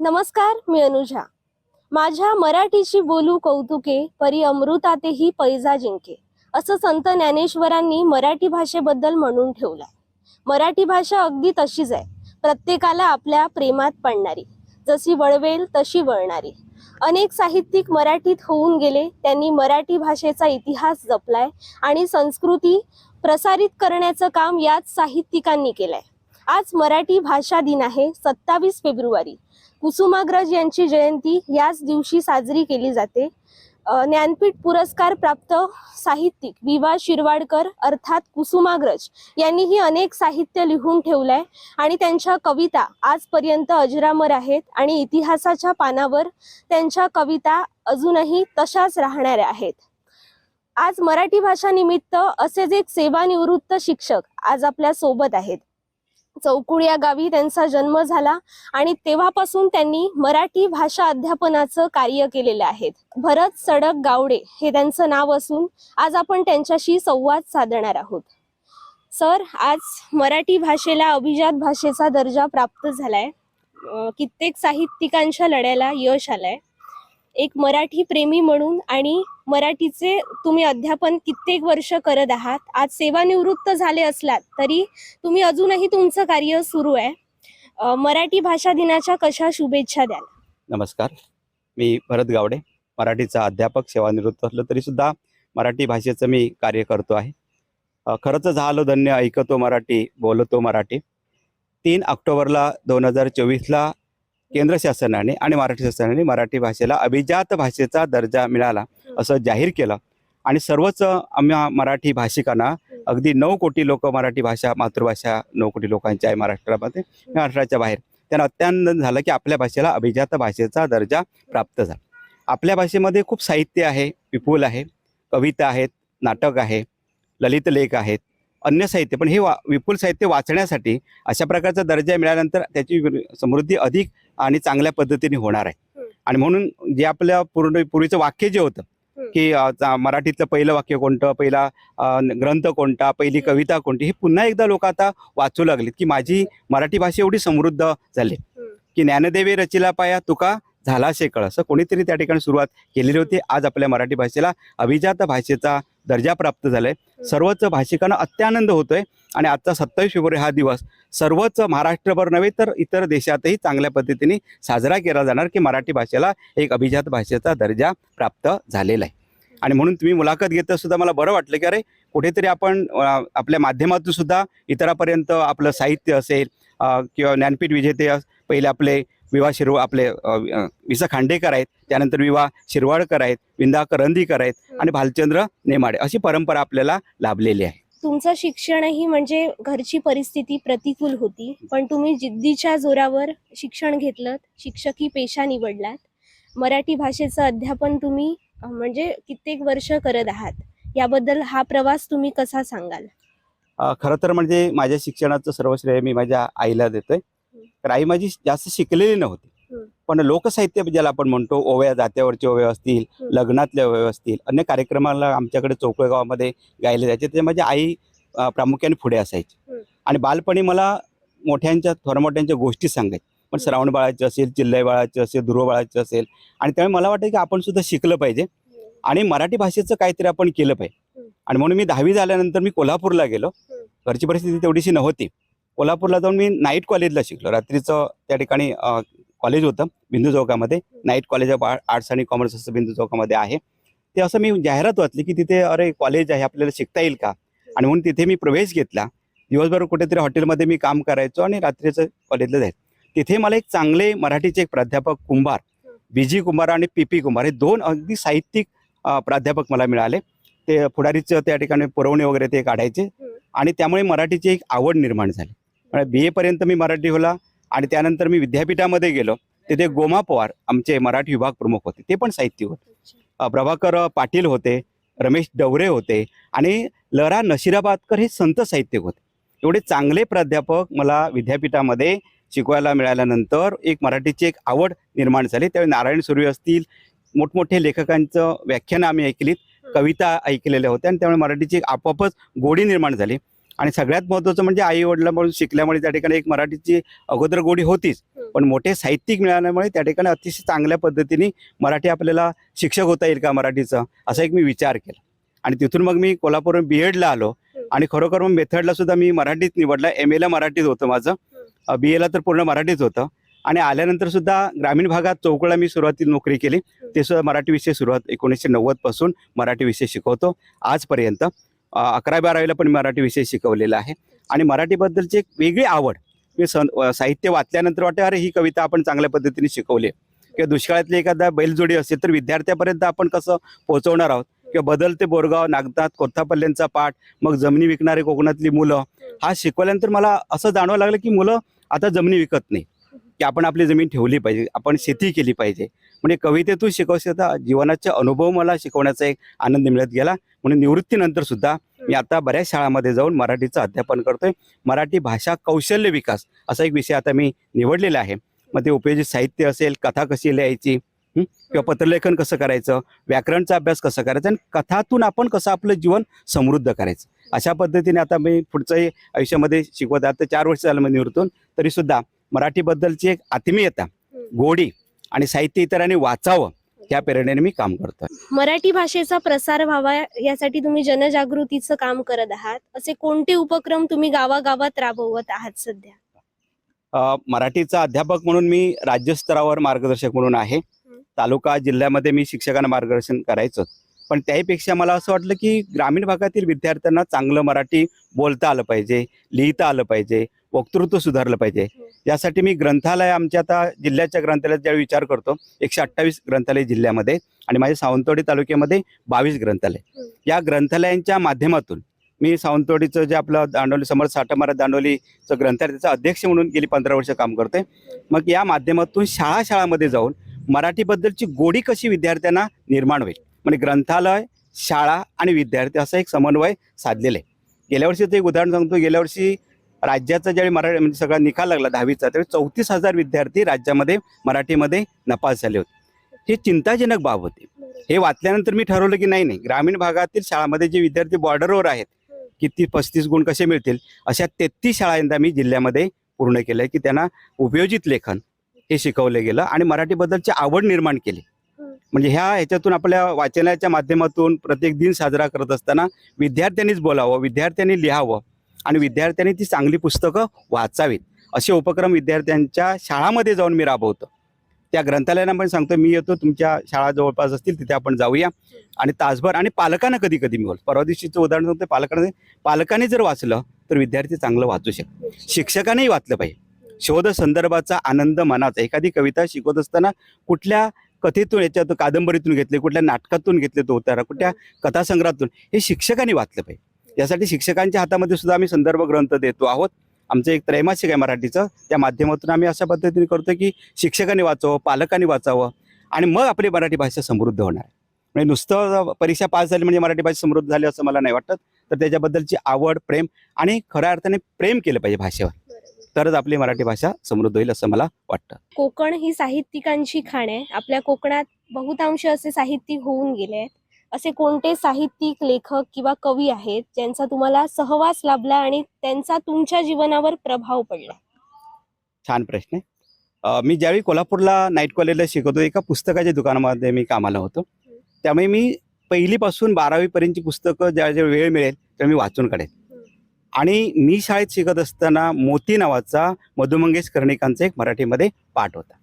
नमस्कार मी अनुजा. माझ्या मराठीची बोलू कौतुके परी अमृतातेही पैजा जिंके असं संत ज्ञानेश्वरांनी मराठी भाषेबद्दल म्हणून ठेवलंय. मराठी भाषा अगदी तशीच आहे प्रत्येकाला आपल्या प्रेमात पडणारी जशी वळवेल तशी वळणारी. अनेक साहित्यिक मराठीत होऊन गेले त्यांनी मराठी भाषेचा इतिहास जपलाय आणि संस्कृती प्रसारित करण्याचं काम याच साहित्यिकांनी केलंय. आज मराठी भाषा दिन आहे सत्तावीस फेब्रुवारी. कुसुमाग्रज यांची जयंती याच दिवशी साजरी केली जाते. ज्ञानपीठ पुरस्कार प्राप्त साहित्यिक विवा शिरवाडकर अर्थात कुसुमाग्रज यांनीही अनेक साहित्य लिहून ठेवलंय आणि त्यांच्या कविता आजपर्यंत अजरामर आहेत आणि इतिहासाच्या पानावर त्यांच्या कविता अजूनही तशाच राहणाऱ्या आहेत. आज मराठी भाषा निमित्त असेच एक सेवानिवृत्त शिक्षक आज आपल्यासोबत आहेत. चौकुळ या गावी त्यांचा जन्म झाला आणि तेव्हापासून त्यांनी मराठी भाषा अध्यापनाचं कार्य केलेलं आहे. भरत सडक गावडे हे त्यांचं नाव असून आज आपण त्यांच्याशी संवाद साधणार आहोत. सर आज मराठी भाषेला अभिजात भाषेचा दर्जा प्राप्त झालाय. कित्येक साहित्यिकांच्या लढ्याला यश आलंय. एक मराठी प्रेमी म्हणून आणि मराठीचे तुम्ही अध्यापन कित्येक वर्ष करत आहात. आज सेवानिवृत्त झाले असलात तरी तुम्ही अजूनही तुमचं कार्य सुरू आहे. मराठी भाषा दिनाच्या कशा शुभेच्छा द्याल? नमस्कार. मी भरत गावडे मराठीचा अध्यापक सेवानिवृत्त असलो तरी सुद्धा मराठी भाषेचं मी कार्य करतो आहे. खरंच झालो धन्य ऐकतो मराठी बोलतो मराठी. तीन ऑक्टोबरला दोन हजार चोवीसला केंद्र शासनाने आणि महाराष्ट्र शासनाने मराठी भाषेला अभिजात भाषेचा दर्जा मिळाला असं जाहीर केलं. आणि सर्वच आम्हा मराठी भाषिकांना अगदी नऊ कोटी लोक मराठी भाषा मातृभाषा नऊ कोटी लोकांची आहे महाराष्ट्रामध्ये महाराष्ट्राच्या बाहेर. त्यांना अत्यानंद झालं की आपल्या भाषेला अभिजात भाषेचा दर्जा प्राप्त झाला. आपल्या भाषेमध्ये खूप साहित्य आहे विपुल आहे कविता आहेत नाटक आहे ललित लेख आहेत अन्य साहित्य पण हे वा विपुल साहित्य वाचण्यासाठी अशा प्रकारचा दर्जा मिळाल्यानंतर त्याची समृद्धी अधिक आणि चांगल्या पद्धतीने होणार आहे. आणि म्हणून जे आपल्या पूर्ण पूर्वीचं वाक्य जे होतं. की मराठीतलं पहिलं वाक्य कोणतं पहिला ग्रंथ कोणता पहिली. कविता कोणती हे पुन्हा एकदा लोक आता वाचू लागलीत की माझी मराठी भाषा एवढी समृद्ध झाली. की ज्ञानदेवी रचिला पाया तुका झाला शेकळ. असं कोणीतरी त्या ठिकाणी सुरुवात केलेली होती. आज आपल्या मराठी भाषेला अभिजात भाषेचा दर्जा प्राप्त झालाय. सर्वच भाषिकांना अत्यानंद होतोय आणि आजचा सत्तावीस फेब्रुवारी हा दिवस सर्वच महाराष्ट्रभर नव्हे तर इतर देशातही चांगल्या पद्धतीने साजरा केला जाणार की मराठी भाषेला एक अभिजात भाषेचा दर्जा प्राप्त झालेला आहे. आणि म्हणून तुम्ही मुलाखत घेता सुद्धा मला बरं वाटलं की अरे कुठेतरी आपण आपल्या माध्यमातून सुद्धा इतरापर्यंत आपलं साहित्य असेल किंवा ज्ञानपीठ विजेते अस- पहिले आपले विवा शिरवा आपले विसा खांडेकर आहेत. त्यानंतर विवा शिरवाडकर आहेत विंदा करंदीकर आहेत आणि भालचंद्र नेमाडे अशी परंपरा आपल्याला लाभलेली आहे. तुमचं शिक्षणही म्हणजे घरची परिस्थिती प्रतिकूल होती पण तुम्ही जिद्दीच्या जोरावर शिक्षण घेतलं शिक्षकी पेशा निवडलात. मराठी भाषेचं अध्यापन तुम्ही म्हणजे कित्येक वर्ष करत आहात. याबद्दल हा प्रवास तुम्ही कसा सांगाल? खरं तर म्हणजे माझ्या शिक्षणाचं सर्व श्रेय मी माझ्या आईला देतोय. तर आई माझी जास्त शिकलेली नव्हती. पण लोकसाहित्य ज्याला आपण म्हणतो ओव्या जात्यावरचे ओव्या असतील हम्म. लग्नातले ओव्या असतील अन्य कार्यक्रमाला आमच्याकडे चौकळ गावामध्ये गायले जायचे ते माझी आई प्रामुख्याने पुढे असायची. आणि बालपणी मला मोठ्यांच्या थोरमोठ्यांच्या गोष्टी सांगायच्या पण. श्रावण बाळाचे असेल चिल्लई बाळाचे असेल ध्रुव बाळाचे असेल आणि त्यामुळे मला वाटतं की आपण सुद्धा शिकलं पाहिजे आणि मराठी भाषेचं काहीतरी आपण केलं पाहिजे. आणि म्हणून मी दहावी झाल्यानंतर मी कोल्हापूरला गेलो. घरची परिस्थिती तेवढीशी नव्हती कोल्हापूरला जाऊन मी नाईट कॉलेजला शिकलो. रात्रीचं त्या ठिकाणी कॉलेज होतं बिंदू चौकामध्ये. नाईट कॉलेज ऑफ आर्ट्स आणि कॉमर्स असं बिंदू चौकामध्ये आहे. ते असं मी जाहिरात वाचली की तिथे अरे कॉलेज आहे आपल्याला शिकता येईल का? आणि म्हणून तिथे मी प्रवेश घेतला. दिवसभर कुठेतरी हॉटेलमध्ये मी काम करायचो आणि रात्रीचं कॉलेजला जायचं. तिथे मला एक चांगले मराठीचे एक प्राध्यापक कुंभार बीजी कुंभार आणि पी पी कुंभार हे दोन अगदी साहित्यिक प्राध्यापक मला मिळाले. ते पुढारीचं त्या ठिकाणी पुरवणी वगैरे ते काढायचे. आणि त्यामुळे मराठीची एक आवड निर्माण झाली. बी एपर्यंत मी मराठी होला आणि त्यानंतर मी विद्यापीठामध्ये गेलो. तिथे गोमा पवार आमचे मराठी विभाग प्रमुख होते. ते पण साहित्यिक होते. प्रभाकर पाटील होते रमेश डवरे होते आणि लहरा नशिराबादकर हे संत साहित्यिक होते. एवढे चांगले प्राध्यापक मला विद्यापीठामध्ये शिकवायला मिळाल्यानंतर एक मराठीची एक आवड निर्माण झाली. त्यावेळी नारायण सुर्वे असतील मोठमोठे लेखकांचं व्याख्यानं आम्ही ऐकलीत कविता ऐकलेल्या होत्या आणि त्यामुळे मराठीची एक आपोआपच गोडी निर्माण झाली. आणि सगळ्यात महत्त्वाचं म्हणजे आई वडिलांकडून शिकल्यामुळे त्या ठिकाणी एक मराठीची अगोदर गोडी होतीच. पण मोठे साहित्यिक मिळाल्यामुळे त्या ठिकाणी अतिशय चांगल्या पद्धतीने मराठी आपल्याला शिक्षक होता येईल का मराठीचं असा एक मी विचार केला. आणि तिथून मग मी कोल्हापूर बी एडला आलो. आणि खरोखर मग मेथडला सुद्धा मी मराठीत निवडला. एम एला मराठीत होतं माझं. बी एला तर पूर्ण मराठीच होतं. आणि आल्यानंतर सुद्धा ग्रामीण भागात चौकळा मी सुरुवातीला नोकरी केली. ते सुद्धा मराठी विषय सुरुवात एकोणीसशे नव्वदपासून मराठी विषय शिकवतो. आजपर्यंत अकरा बारावीला पण मराठी विषय शिकवलेला आहे. आणि मराठीबद्दलची एक वेगळी आवड म्हणजे मी सं साहित्य वाचल्यानंतर वाटते अरे ही कविता आपण चांगल्या पद्धतीने शिकवली आहे. किंवा दुष्काळातली एखादा बैलजोडी असेल तर विद्यार्थ्यापर्यंत आपण कसं पोहोचवणार आहोत? किंवा बदलते बोरगाव नागनाथ कोथापल्ल्यांचा पाठ मग जमिनी विकणारे कोकणातली मुलं हा शिकवल्यानंतर मला असं जाणवं लागलं की मुलं आता जमिनी विकत नाही. की आपण आपली जमीन ठेवली पाहिजे आपण शेती केली पाहिजे. म्हणजे कवितेतून शिकवता जीवनाचे अनुभव मला शिकवण्याचा एक आनंद मिळत गेला. म्हणून निवृत्तीनंतर सुद्धा मी आता बऱ्याच शाळांमध्ये जाऊन मराठीचं अध्यापन करतोय. मराठी भाषा कौशल्य विकास असा एक विषय आता मी निवडलेला आहे. मग ते उपयोजित साहित्य असेल कथा कशी लिहायची? किंवा पत्रलेखन कसं करायचं व्याकरणचा अभ्यास कसा करायचा आणि कथातून आपण कसं आपलं जीवन समृद्ध करायचं? अशा पद्धतीने आता मी पुढचंही आयुष्यामध्ये शिकवत आहे. आता चार वर्ष झालं मी निवृत्तून तरी सुद्धा मराठीबद्दलची एक आत्मीयता गोडी आणि साहित्य इतरांनी वाचावं. या प्रेरणेने मी काम करतो मराठी भाषेचा प्रसार व्हावा यासाठी तुम्ही जनजागृतीचं काम करत आहात. असे कोणते उपक्रम तुम्ही गावागावात राबवत आहात सध्या? मराठीचा अध्यापक म्हणून मी राज्यस्तरावर मार्गदर्शक म्हणून आहे. तालुका जिल्ह्यामध्ये मी शिक्षकांना मार्गदर्शन करायचं. पण त्याहीपेक्षा मला असं वाटलं की ग्रामीण भागातील विद्यार्थ्यांना चांगलं मराठी बोलता आलं पाहिजे लिहिता आलं पाहिजे. वक्तृत्व सुधारलं पाहिजे. यासाठी मी ग्रंथालय आमच्या आता जिल्ह्याच्या ग्रंथालयात ज्यावेळी विचार करतो एकशे अठ्ठावीस ग्रंथालय जिल्ह्यामध्ये आणि माझ्या सावंतवाडी तालुक्यामध्ये बावीस ग्रंथालय. या ग्रंथालयांच्या माध्यमातून मी सावंतवाडीचं जे आपलं दांडोली समर्थ साठा महाराज दांडोलीचं ग्रंथालय त्याचा अध्यक्ष म्हणून गेली पंधरा वर्ष काम करते मग या माध्यमातून शाळा शाळामध्ये जाऊन मराठीबद्दलची गोडी कशी विद्यार्थ्यांना निर्माण होईल? म्हणजे ग्रंथालय शाळा आणि विद्यार्थी असा एक समन्वय साधलेला आहे. गेल्या वर्षीचं एक उदाहरण सांगतो गेल्या वर्षी राज्याचा ज्यावेळी मराठी म्हणजे सगळा निकाल लागला दहावीचा त्यावेळी चौतीस हजार विद्यार्थी राज्यामध्ये मराठीमध्ये नपास झाले होते. हे चिंताजनक बाब होती. हे वाचल्यानंतर मी ठरवलं की नाही नाही. ग्रामीण भागातील शाळामध्ये जे विद्यार्थी बॉर्डरवर आहेत किती पस्तीस गुण कसे मिळतील अशा तेहतीस शाळा यंदा मी जिल्ह्यामध्ये पूर्ण केलं की त्यांना उपयोजित लेखन हे शिकवलं गेलं आणि मराठीबद्दलची आवड निर्माण केली. म्हणजे ह्या ह्याच्यातून आपल्या वाचनाच्या माध्यमातून प्रत्येक दिन साजरा करत असताना विद्यार्थ्यांनीच बोलावं विद्यार्थ्यांनी लिहावं आणि विद्यार्थ्यांनी ती चांगली पुस्तकं वाचावीत. असे उपक्रम विद्यार्थ्यांच्या शाळामध्ये जाऊन मी राबवतो. त्या ग्रंथालयांना पण सांगतो मी येतो तुमच्या शाळा जवळपास असतील तिथे आपण जाऊया. आणि तासभर आणि पालकांना कधी कधी मी बोल परवा दिवशीचं उदाहरण सांगतो पालकांना पालकाने जर वाचलं तर विद्यार्थी चांगलं वाचू शकतो शिक्षकानेही वाचलं पाहिजे. शोध संदर्भाचा आनंद मनाचा. एखादी कविता शिकवत असताना कुठल्या कथेतून याच्यात कादंबरीतून घेतले कुठल्या नाटकातून घेतले तो उतारा कुठल्या कथासंग्रहातून हे शिक्षकांनी वाचलं पाहिजे. यासाठी शिक्षकांच्या हातामध्ये सुद्धा आम्ही संदर्भ ग्रंथ देतो आहोत. आमचं एक त्रैमासिक आहे मराठीचं. त्या माध्यमातून आम्ही अशा पद्धतीने करतो की शिक्षकांनी वाचावं पालकांनी वाचावं आणि मग आपली मराठी भाषा समृद्ध होणार. म्हणजे नुसतं परीक्षा पास झाली म्हणजे मराठी भाषा समृद्ध झाली असं मला नाही वाटत. तर त्याच्याबद्दलची आवड प्रेम आणि खऱ्या अर्थाने प्रेम केलं पाहिजे भाषेवर. तरच आपली मराठी भाषा समृद्ध होईल असं मला वाटतं. कोकण ही साहित्यिकांची खाण आहे. आपल्या कोकणात बहुतांश असे साहित्यिक होऊन गेले आहेत. असे कोणते साहित्यिक लेखक किंवा कवी आहेत ज्यांचा तुम्हाला सहवास लाभला आणि त्यांचा तुमच्या जीवनावर प्रभाव पडला? छान प्रश्न. आहे मी ज्यावेळी कोल्हापूरला नाईट कॉलेजला शिकवतो एका पुस्तकाच्या दुकानामध्ये मी कामाला होतो. त्यामुळे मी पहिलीपासून बारावीपर्यंतची पुस्तकं ज्या ज्या वेळ मिळेल त्या मी वाचून काढेन. आणि मी शाळेत शिकत असताना मोती नावाचा मधु मंगेश कर्णिकांचा एक मराठीमध्ये पाठ होता.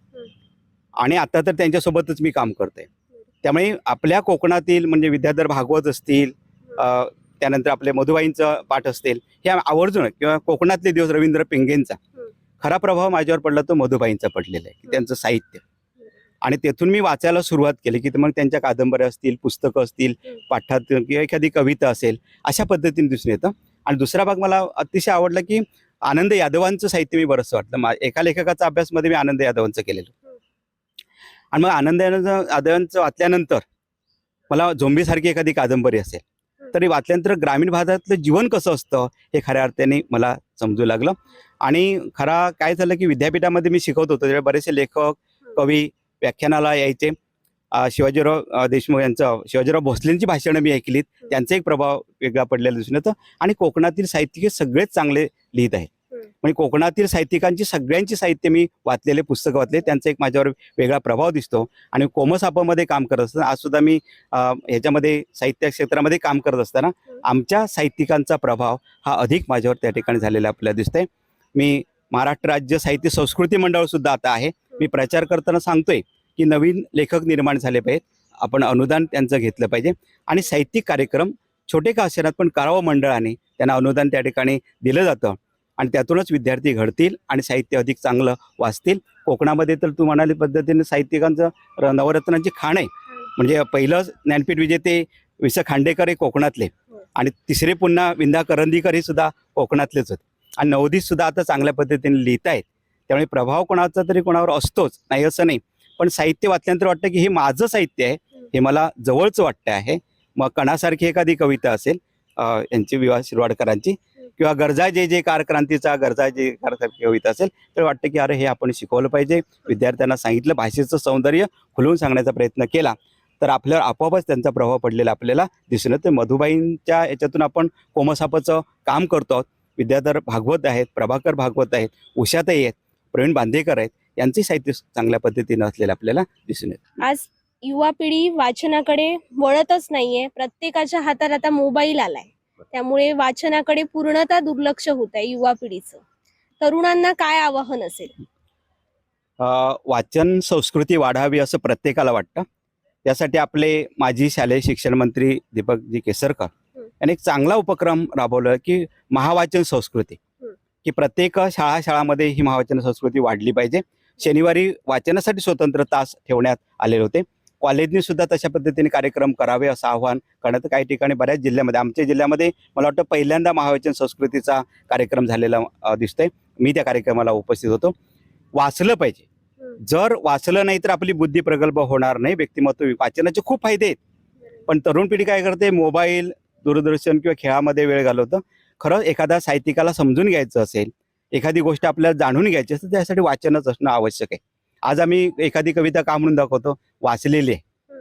आणि आता तर त्यांच्यासोबतच मी काम करतोय. त्यामुळे आपल्या कोकणातील म्हणजे विद्याधर भागवत असतील त्यानंतर आपले मधुबाईंचं पाठ असतील हे आवर्जून किंवा कोकणातले दिवस रवींद्र पिंगेंचा. खरा प्रभाव माझ्यावर पडला तो मधुबाईंचा पडलेला आहे की त्यांचं साहित्य. आणि तेथून मी वाचायला सुरुवात केली की मग त्यांच्या कादंबऱ्या असतील पुस्तकं असतील पाठात किंवा एखादी कविता असेल अशा पद्धतीने दिसून येतं. आणि दुसरा भाग मला अतिशय आवडला की आनंद यादवांचं साहित्य मी बरंच वाटलं. मा- एका लेखकाचा अभ्यासमध्ये मी आनंद यादवांचं केलेलं. आणि मग आनंद आदयांचं वाचल्यानंतर मला झोंबीसारखी एखादी कादंबरी असेल तरी वाचल्यानंतर ग्रामीण भागातलं जीवन कसं असतं हे खऱ्या अर्थाने मला समजू लागलं. आणि खरा काय झालं की विद्यापीठामध्ये मी शिकवत होतो त्यावेळी बरेचसे लेखक कवी व्याख्यानाला यायचे. शिवाजीराव देशमुख यांचं शिवाजीराव भोसलेंची भाषणं मी ऐकलीत. त्यांचा एक प्रभाव वेगळा पडलेला दिसून येतो. आणि कोकणातील साहित्यिक हे सगळेच चांगले लिहित आहेत. म्हणजे कोकणातील साहित्यिकांची सगळ्यांची साहित्य मी वाचलेले पुस्तकं वाचले त्यांचा एक माझ्यावर वेगळा प्रभाव दिसतो. आणि कोमसापामध्ये काम करत असताना आज सुद्धा मी ह्याच्यामध्ये साहित्य क्षेत्रामध्ये काम करत असताना आमच्या साहित्यिकांचा प्रभाव हा अधिक माझ्यावर त्या ठिकाणी झालेला आपल्याला दिसतंय. मी महाराष्ट्र राज्य साहित्य संस्कृती मंडळ सुद्धा आता आहे. मी प्रचार करताना सांगतोय की नवीन लेखक निर्माण झाले पाहिजेत. आपण अनुदान त्यांचं घेतलं पाहिजे. आणि साहित्यिक कार्यक्रम छोटे का असेनात पण करावं मंडळाने त्यांना अनुदान त्या ठिकाणी दिलं जातं. आणि त्यातूनच विद्यार्थी घडतील आणि साहित्य अधिक चांगलं वाचतील. कोकणामध्ये तर तू म्हणाली पद्धतीने साहित्यिकांचं नवरत्नांची खाण आहे. म्हणजे पहिलं ज्ञानपीठ विजेते वि स खांडेकर हे कोकणातले आणि तिसरे पुन्हा विंदा करंदीकर हे सुद्धा कोकणातलेच होते आणि नवदीत सुद्धा आता चांगल्या पद्धतीने लिहित आहेत. त्यामुळे प्रभाव कोणाचा तरी कोणावर असतोच नाही असं नाही. पण साहित्य वाचल्यानंतर वाटतं की हे माझं साहित्य आहे हे मला जवळचं वाटतं आहे. मग कणासारखी एखादी कविता असेल यांची विवाह शिरवाडकरांची किंवा गरजा जे जे कार क्रांतीचा गरजा जे कार होत असेल तर वाटतं की अरे हे आपण शिकवलं पाहिजे. विद्यार्थ्यांना सांगितलं भाषेचं सौंदर्य खुलवून सांगण्याचा प्रयत्न केला तर आपल्यावर आपोआपच त्यांचा प्रभाव पडलेला आपल्याला दिसून येतो मधुबाईंच्या याच्यातून आपण कोमसापाचं काम करतो आहोत. विद्याधर भागवत आहेत प्रभाकर भागवत आहेत उषाताई आहेत प्रवीण बांदेकर आहेत यांचे साहित्य चांगल्या पद्धतीनं असलेलं आपल्याला दिसून येतं. आज युवा पिढी वाचनाकडे वळतच नाहीये. प्रत्येकाच्या हातात आता मोबाईल आलाय. त्यामुळे वाचनाकडे पूर्णतः दुर्लक्ष होत आहे युवा पिढीचं. तरुणांना काय आवाहन असेल? वाचन संस्कृती वाढावी असं प्रत्येकाला वाटतं. त्यासाठी आपले माजी शालेय शिक्षण मंत्री दीपकजी केसरकर. यांनी एक चांगला उपक्रम राबवला की महावाचन संस्कृती. की प्रत्येक शाळा शाळामध्ये ही महावाचन संस्कृती वाढली पाहिजे. शनिवारी वाचनासाठी स्वतंत्र तास ठेवण्यात आलेले होते. कॉलेजने सुद्धा तशा पद्धतीने कार्यक्रम करावे असं आव्हान करण्यात काही ठिकाणी बऱ्याच जिल्ह्यामध्ये आमच्या जिल्ह्यामध्ये मला वाटतं पहिल्यांदा महावाचन संस्कृतीचा कार्यक्रम झालेला दिसतोय. मी त्या कार्यक्रमाला उपस्थित होतो. वाचलं पाहिजे. जर वाचलं नाही तर आपली बुद्धी प्रगल्भ होणार नाही. व्यक्तिमत्व वाचनाचे खूप फायदे आहेत. पण तरुण पिढी काय करते? मोबाईल दूरदर्शन किंवा खेळामध्ये वेळ घालवतं. खरं एखाद्या साहित्यिकाला समजून घ्यायचं असेल एखादी गोष्ट आपल्याला जाणून घ्यायची असेल त्यासाठी वाचनच असणं आवश्यक आहे. आज आम्ही एखादी कविता का म्हणून दाखवतो? वाचलेली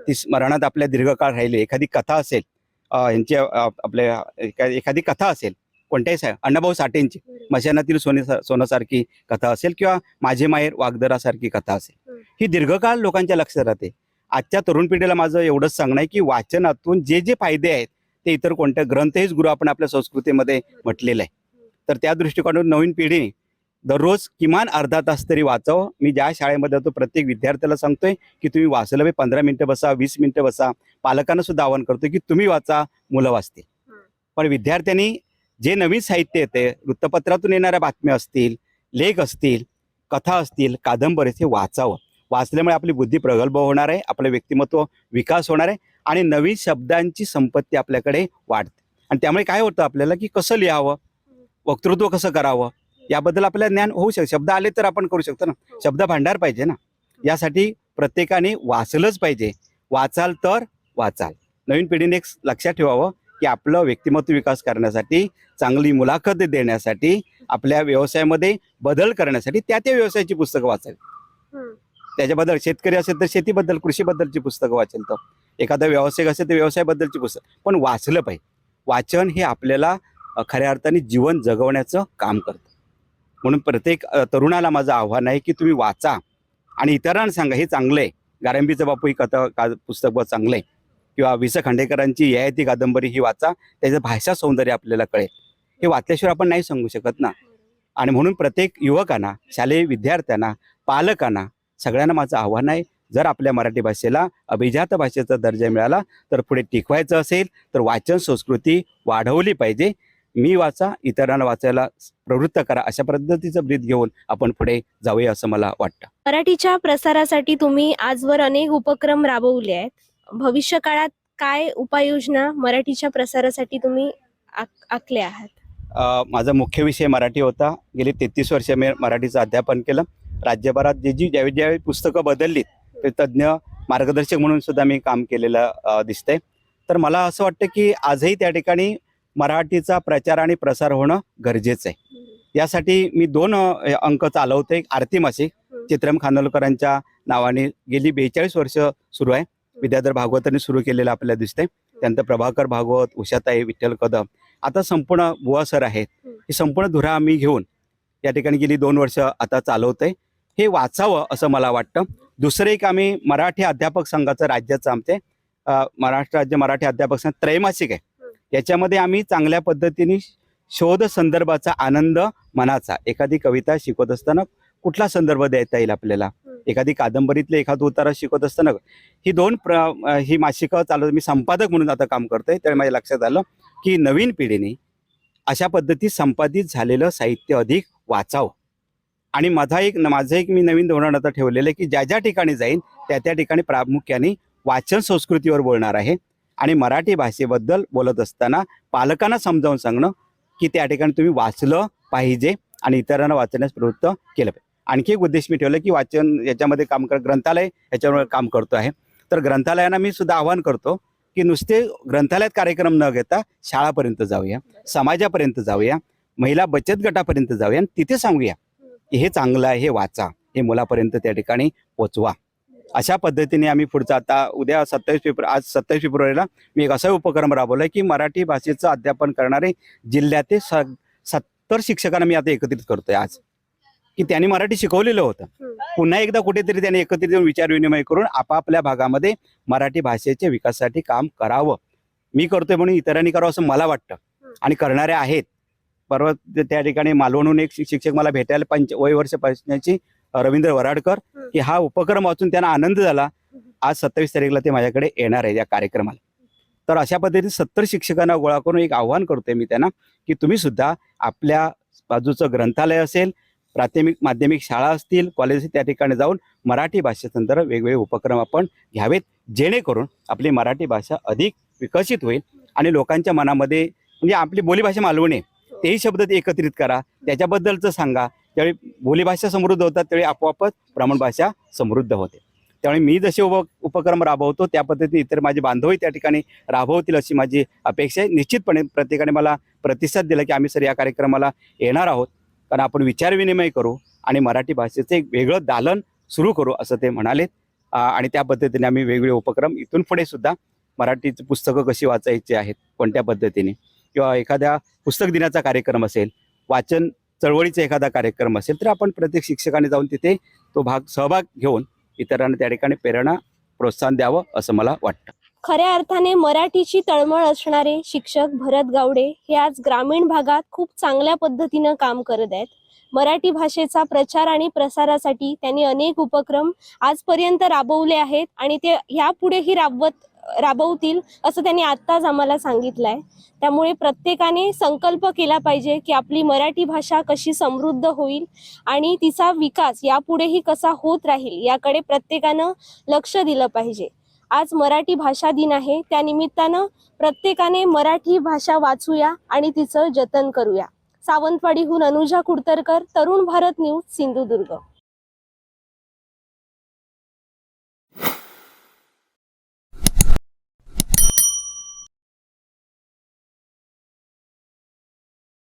ती स्मरणात आपल्या दीर्घकाळ राहिली. एखादी कथा असेल यांची आपल्या एका- एखादी कथा असेल कोणत्याही सा- अण्णाभाऊ साठेंची मशानातील सोने सोनासारखी कथा असेल किंवा माझे माहेर वागदरासारखी कथा असेल. ही. दीर्घकाळ लोकांच्या लक्षात राहते. आजच्या तरुण पिढीला माझं एवढंच सांगणं आहे की वाचनातून जे जे फायदे आहेत ते इतर कोणत्या ग्रंथहीच गुरु आपण आपल्या संस्कृतीमध्ये म्हटलेलं आहे. तर त्या दृष्टिकोनातून नवीन पिढी दररोज किमान अर्धा तास तरी वाचावं. मी ज्या शाळेमध्ये होतो प्रत्येक विद्यार्थ्याला सांगतोय की तुम्ही वाचलं पाहिजे पंधरा मिनिटं बसा वीस मिनिटं बसा. पालकांना सुद्धा आवाहन करतोय की तुम्ही वाचा मुलं वाचतील. पण विद्यार्थ्यांनी जे नवीन साहित्य येते वृत्तपत्रातून येणाऱ्या बातम्या असतील लेख असतील कथा असतील कादंबरी हे वाचावं. वाचल्यामुळे आपली बुद्धी प्रगल्भ होणार आहे आपलं व्यक्तिमत्व विकास होणार आहे आणि नवीन शब्दांची संपत्ती आपल्याकडे वाढते. आणि त्यामुळे काय होतं आपल्याला की कसं लिहावं? वक्तृत्व कसं करावं? याबद्दल आपल्याला ज्ञान होऊ शकतं शब्द आले तर आपण करू शकतो ना. शब्द भांडार पाहिजे ना. यासाठी प्रत्येकाने वाचलंच पाहिजे. वाचाल तर वाचाल. नवीन पिढीने एक लक्षात ठेवावं की आपलं व्यक्तिमत्व विकास करण्यासाठी चांगली मुलाखत देण्यासाठी आपल्या व्यवसायामध्ये बदल करण्यासाठी त्या त्या व्यवसायाची पुस्तकं वाचावी. हम्म. त्याच्याबद्दल शेतकरी असेल तर शेतीबद्दल कृषीबद्दलची पुस्तकं वाचेल तो. एखादा व्यावसायिक असेल तर व्यवसायाबद्दलची पुस्तक. पण वाचलं पाहिजे. वाचन हे आपल्याला खऱ्या अर्थाने जीवन जगवण्याचं काम करतं. म्हणून प्रत्येक तरुणाला माझं आव्हान आहे की तुम्ही वाचा. आणि इतरांना सांगा हे चांगलं आहे गारंबीचं बापू ही कथा का पुस्तक बघ चांगलं आहे किंवा वि स खांडेकरांची ययाती कादंबरी ही वाचा. त्याचं भाषा सौंदर्य आपल्याला कळेल. हे वाचल्याशिवाय आपण नाही सांगू शकत ना. आणि म्हणून प्रत्येक युवकांना शालेय विद्यार्थ्यांना पालकांना सगळ्यांना माझं आव्हान आहे. जर आपल्या मराठी भाषेला अभिजात भाषेचा दर्जा मिळाला तर पुढे टिकवायचं असेल तर वाचन संस्कृती वाढवली पाहिजे. मी वाचा इतरांना वाचायला प्रवृत्त करा अशा पद्धतीचं ब्रीद घेऊन आपण पुढे जाऊया असं मला वाटतं. मराठीच्या प्रसारासाठी तुम्ही आजवर अनेक उपक्रम राबवले आहेत. भविष्य काळात काय उपाययोजना मराठीच्या प्रसारासाठी तुम्ही आख- आखल्या आहात? माझा मुख्य विषय मराठी होता. गेली तेहतीस वर्ष मी मराठीचं अध्यापन केलं. राज्यभरात जे जी ज्यावेळी ज्यावेळी पुस्तकं बदललीत ते तज्ज्ञ मार्गदर्शक म्हणून सुद्धा मी काम केलेलं दिसतंय. तर मला असं वाटतं की आजही त्या ठिकाणी मराठीचा प्रचार आणि प्रसार होणं गरजेचं आहे. यासाठी मी दोन अंक चालवते. एक आरती मासिक चित्रम खानोलकरांच्या नावाने गेली बेचाळीस वर्ष सुरू आहे. विद्याधर भागवतांनी सुरू केलेलं आपल्याला दिसतंय. त्यानंतर प्रभाकर भागवत उषाताई विठ्ठल कदम. आता संपूर्ण बुवा सर आहेत. ही. संपूर्ण धुरा आम्ही घेऊन या ठिकाणी गेली दोन वर्ष आता चालवतंय. हे वाचावं असं मला वाटतं. दुसरं एक आम्ही मराठी अध्यापक संघाचं राज्याचं आमचे महाराष्ट्र राज्य मराठी अध्यापक संघ त्रैमासिक आहे. याच्यामध्ये आम्ही चांगल्या पद्धतीने शोध संदर्भाचा आनंद मनाचा. एखादी कविता शिकवत असताना कुठला संदर्भ देता येईल आपल्याला? एखादी कादंबरीतले एखादं उतारा शिकवत असताना ही दोन प्र ही मासिकं चालू मी संपादक म्हणून आता काम करतोय त्यावेळी माझ्या लक्षात आलं की नवीन पिढीने अशा पद्धती संपादित झालेलं साहित्य अधिक वाचावं. आणि माझा एक माझं एक मी नवीन धोरण आता ठेवलेलं आहे की ज्या ज्या ठिकाणी जाईन त्या त्या ठिकाणी प्रामुख्याने वाचन संस्कृतीवर बोलणार आहे. आणि मराठी भाषेबद्दल बोलत असताना पालकांना समजावून सांगणं की त्या ठिकाणी तुम्ही वाचलं पाहिजे आणि इतरांना वाचण्यास प्रवृत्त केलं पाहिजे. आणखी एक उद्देश मी ठेवलं की वाचन याच्यामध्ये काम कर ग्रंथालय याच्यावर काम करतो आहे. तर ग्रंथालयांना मी सुद्धा आवाहन करतो की नुसते ग्रंथालयात कार्यक्रम न घेता शाळापर्यंत जाऊया समाजापर्यंत जाऊया महिला बचत गटापर्यंत जाऊया आणि तिथे सांगूया की हे चांगलं आहे हे वाचा हे मुलापर्यंत त्या ठिकाणी पोचवा. अशा पद्धतीने आम्ही पुढचा आता उद्या सत्तावीस फेब्रुवारी आज सत्तावीस फेब्रुवारीला मी एक असा उपक्रम राबवलाय की मराठी भाषेचं अध्यापन करणारे जिल्ह्यातील स सत्तर शिक्षकांना मी आता एकत्रित करतोय आज. की त्यांनी मराठी शिकवलेलं होतं. पुन्हा एकदा कुठेतरी त्यांनी एकत्रित येऊन विचार विनिमय करून आपापल्या भागामध्ये मराठी भाषेच्या विकासासाठी काम करावं. मी करतोय म्हणून इतरांनी करावं असं मला वाटतं. आणि करणारे आहेत. परवा त्या ठिकाणी मालवणहून एक शिक्षक मला भेटायला पंच वय वर्ष पासण्याची रवींद्र वराडकर. की हा उपक्रम वाचून त्यांना आनंद झाला. आज सत्तावीस तारीखला ते माझ्याकडे येणार आहे या कार्यक्रमाला. तर अशा पद्धतीने सत्तर शिक्षकांना गोळा करून एक आव्हान करतोय मी त्यांना की तुम्ही सुद्धा आपल्या बाजूचं ग्रंथालय असेल प्राथमिक माध्यमिक शाळा असतील कॉलेज त्या ठिकाणी जाऊन मराठी भाषेसंदर्भात वेगवेगळे उपक्रम आपण घ्यावेत जेणेकरून आपली मराठी भाषा अधिक विकसित होईल आणि लोकांच्या मनामध्ये म्हणजे आपली बोलीभाषा मालवणी आहे. तेही शब्द ते एकत्रित करा. त्याच्याबद्दलचं सांगा. त्यावेळी बोलीभाषा समृद्ध होतात त्यावेळी आपोआपच प्रमाण भाषा समृद्ध होते. त्यामुळे मी जसे उप उपक्रम राबवतो त्या पद्धतीने इतर माझे बांधवही त्या ठिकाणी राबवतील अशी माझी अपेक्षा आहे. निश्चितपणे प्रत्येकाने मला प्रतिसाद दिला की आम्ही सर या कार्यक्रमाला येणार आहोत. कारण आपण विचारविनिमय करू आणि मराठी भाषेचं एक वेगळं दालन सुरू करू असं ते म्हणालेत आणि त्या पद्धतीने आम्ही वेगवेगळे उपक्रम इथून पुढे सुद्धा मराठीची पुस्तकं कशी वाचायची आहेत कोणत्या पद्धतीने? किंवा एखाद्या पुस्तक दिनाचा कार्यक्रम असेल वाचन चळवळीचा एखादा कार्यक्रम असेल तर आपण प्रत्येक शिक्षकाने जाऊन तिथे तो भाग सहभाग घेऊन इतरांना त्या ठिकाणी प्रेरणा प्रोत्साहन द्यावं असं मला वाटतं. खऱ्या अर्थाने मराठीची तळमळ असणारे शिक्षक भरत गावडे हे आज ग्रामीण भागात खूप चांगल्या पद्धतीनं काम करत आहेत. मराठी भाषेचा प्रचार आणि प्रसारासाठी त्यांनी अनेक उपक्रम आजपर्यंत राबवले आहेत आणि ते यापुढेही राबवत राबवतील असं त्यांनी आत्ताच आम्हाला सांगितलंय. त्यामुळे प्रत्येकाने संकल्प केला पाहिजे की आपली मराठी भाषा कशी समृद्ध होईल आणि तिचा विकास यापुढेही कसा होत राहील याकडे प्रत्येकानं लक्ष दिलं पाहिजे. आज मराठी भाषा दिन आहे त्यानिमित्तानं प्रत्येकाने मराठी भाषा वाचूया आणि तिचं जतन करूया. सावंतवाडीहून अनुजा कुडतरकर तरुण भारत न्यूज सिंधुदुर्ग.